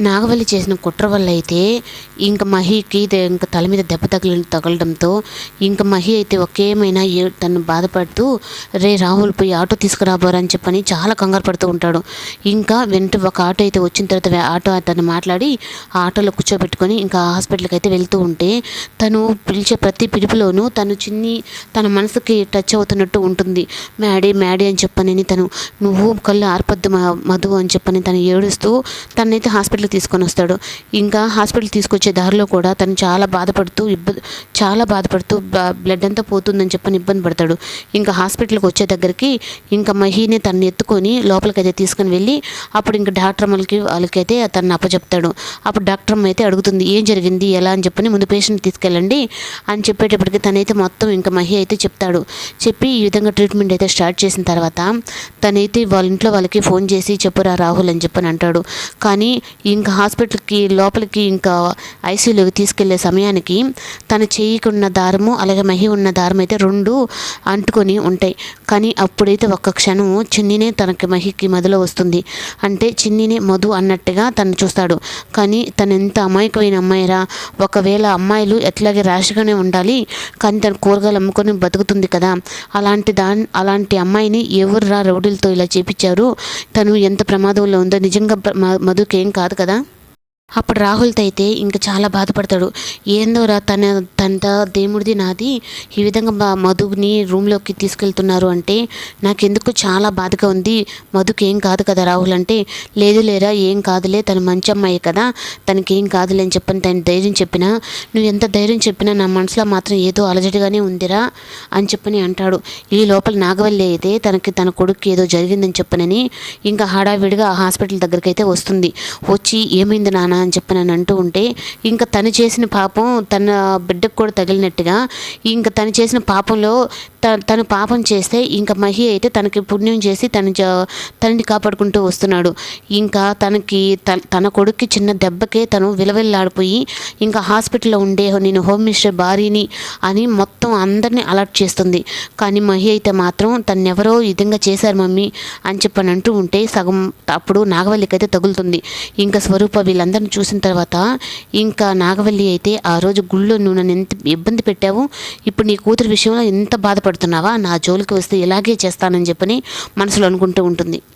నాగవల్లి చేసిన కుట్ర వల్ల అయితే ఇంక మహికి దే- ఇంక తల మీద దెబ్బ తగిలి తగలడంతో ఇంక మహి అయితే ఒకేమైనా ఏ- తను బాధపడుతూ రే రాహుల్ పోయి ఆటో తీసుకురాబోరా అని చెప్పని చాలా కంగారు పడుతూ ఉంటాడు. ఇంకా వెంట ఒక ఆటో అయితే వచ్చిన తర్వాత ఆటో అతను మాట్లాడి ఆ ఆటోలో కూర్చోబెట్టుకొని ఇంకా హాస్పిటల్కి అయితే వెళ్తూ ఉంటే తను పిలిచే ప్రతి పిలుపులోనూ తను చిన్ని తన మనసుకి టచ్ అవుతున్నట్టు ఉంటుంది. మ్యాడీ మ్యాడీ అని చెప్పని తను నువ్వు కళ్ళు ఆర్పద్దు మధు అని చెప్పని తను ఏడుస్తూ తనైతే హాస్పిటల్ హాస్పిటల్కి తీసుకొని వస్తాడు. ఇంకా హాస్పిటల్ తీసుకొచ్చే దారిలో కూడా తను చాలా బాధపడుతూ ఇబ్బంది చాలా బాధపడుతూ బ్లడ్ అంతా పోతుందని చెప్పని ఇబ్బంది పడతాడు. ఇంకా హాస్పిటల్కి వచ్చే దగ్గరికి ఇంకా మహీని తను ఎత్తుకొని లోపలికైతే తీసుకొని వెళ్ళి అప్పుడు ఇంకా డాక్టర్ అమ్మకి వాళ్ళకైతే తను అప్పచెప్తాడు. అప్పుడు డాక్టర్ అమ్మ అయితే అడుగుతుంది ఏం జరిగింది? ఎలా? అని చెప్పని ముందు పేషెంట్ తీసుకెళ్ళండి అని చెప్పేటప్పటికి తనైతే మొత్తం ఇంకా మహి అయితే చెప్తాడు. చెప్పి ఈ విధంగా ట్రీట్మెంట్ అయితే స్టార్ట్ చేసిన తర్వాత తనైతే వాళ్ళ ఇంట్లో వాళ్ళకి ఫోన్ చేసి చెప్పురా రాహుల్ అని చెప్పని అంటాడు. కానీ ఇంకా హాస్పిటల్కి లోపలికి ఇంకా ఐసీయూలోకి తీసుకెళ్ళే సమయానికి తన చేయికున్న దారము అలాగే మహి ఉన్న దారం అయితే రెండు అంటుకొని ఉంటాయి. కానీ అప్పుడైతే ఒక్క క్షణం చిన్నినే తనకి మహికి మదిలో వస్తుంది. అంటే చిన్నినే మధు అన్నట్టుగా తను చూస్తాడు. కానీ తను ఎంత అమాయకమైన అమ్మాయిరా. ఒకవేళ అమ్మాయిలు ఎట్లాగే ర్యాష్గానే ఉండాలి. కానీ తను కూరగాయలు అమ్ముకొని బతుకుతుంది కదా. అలాంటి దా అలాంటి అమ్మాయిని ఎవర్రా రౌడీలతో ఇలా చేపించారు? తను ఎంత ప్రమాదంలో ఉందో నిజంగా మధుకేం మ- కదా. కదా? అప్పుడు రాహుల్తో అయితే ఇంకా చాలా బాధపడతాడు. ఏందోరా తన తన దేవుడిది నాది? ఈ విధంగా మా మధుని రూమ్లోకి తీసుకెళ్తున్నారు అంటే నాకెందుకు చాలా బాధగా ఉంది. మధుకి ఏం కాదు కదా రాహుల్ అంటే లేదు లేరా ఏం కాదులే తను మంచి అమ్మాయి కదా తనకేం కాదులే అని చెప్పని తను ధైర్యం చెప్పినా నువ్వు ఎంత ధైర్యం చెప్పినా నా మనసులో మాత్రం ఏదో అలజడిగానే ఉందిరా అని చెప్పని అంటాడు. ఈ లోపల నాగవల్లి అయితే తనకి తన కొడుకు ఏదో జరిగిందని చెప్పనని ఇంకా హడావిడిగా ఆ హాస్పిటల్ దగ్గరికి అయితే వస్తుంది. వచ్చి ఏమైంది నాన్న? అని చెప్పి నన్ను అంటూ ఉంటే ఇంకా తను చేసిన పాపం తన బిడ్డకు కూడా తగిలినట్టుగా ఇంకా తను చేసిన పాపంలో త- తను పాపం చేస్తే ఇంకా మహి అయితే తనకి పుణ్యం చేసి తన తనని కాపాడుకుంటూ వస్తున్నాడు. ఇంకా తనకి తన తన కొడుక్కి చిన్న దెబ్బకే తను విలవిల్లాడిపోయి ఇంకా హాస్పిటల్లో ఉండే నేను హోమ్ మినిస్టర్ భార్యని అని మొత్తం అందరినీ అలర్ట్ చేస్తుంది. కానీ మహి అయితే మాత్రం తను ఎవరో విధంగా చేశారు మమ్మీ అని చెప్పని అంటూ ఉంటే సగం అప్పుడు నాగవల్లికి అయితే తగులుతుంది. ఇంకా స్వరూప వీళ్ళందరిని చూసిన తర్వాత ఇంకా నాగవల్లి అయితే ఆ రోజు గుళ్ళో నువ్వు నన్ను ఎంత ఇబ్బంది పెట్టావు? ఇప్పుడు నీ కూతురు విషయంలో ఎంత బాధపడుతున్నావా? నా జోలికి వస్తే ఇలాగే చేస్తానని చెప్పని మనసులో అనుకుంటూ ఉంటుంది.